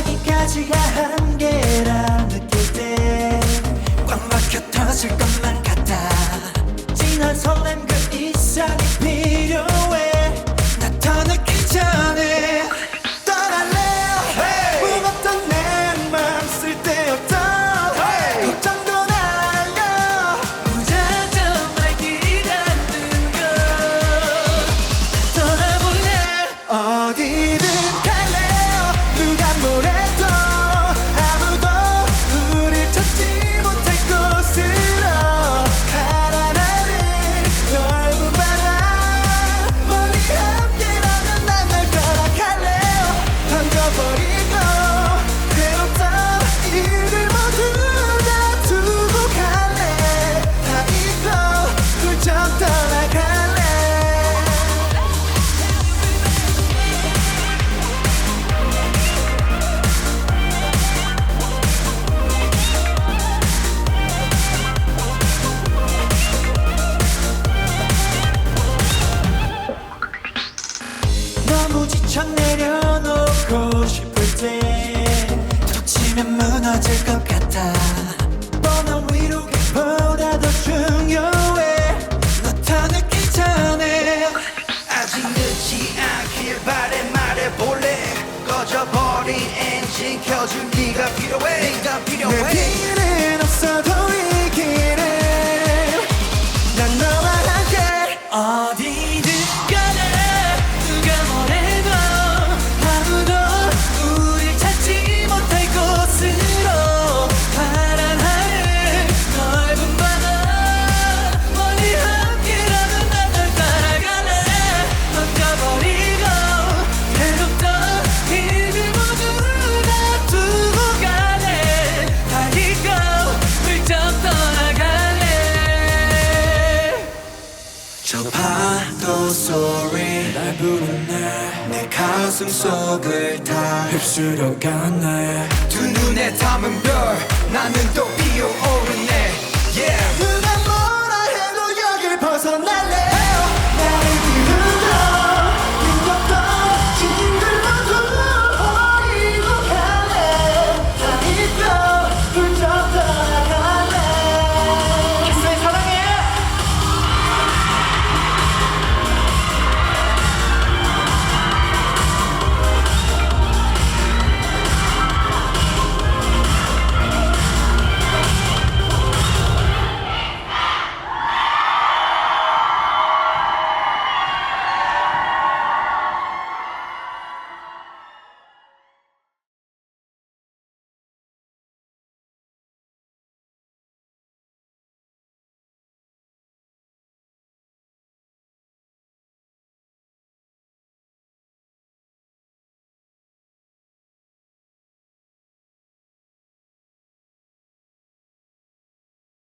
여기까지가 한계라 느낄 때꽉 막혀 터질 것만 tells you 네가 away. 가슴 속을 다 휩쓸어간 나의 두 눈에 담은 별 나는 또 피어오르네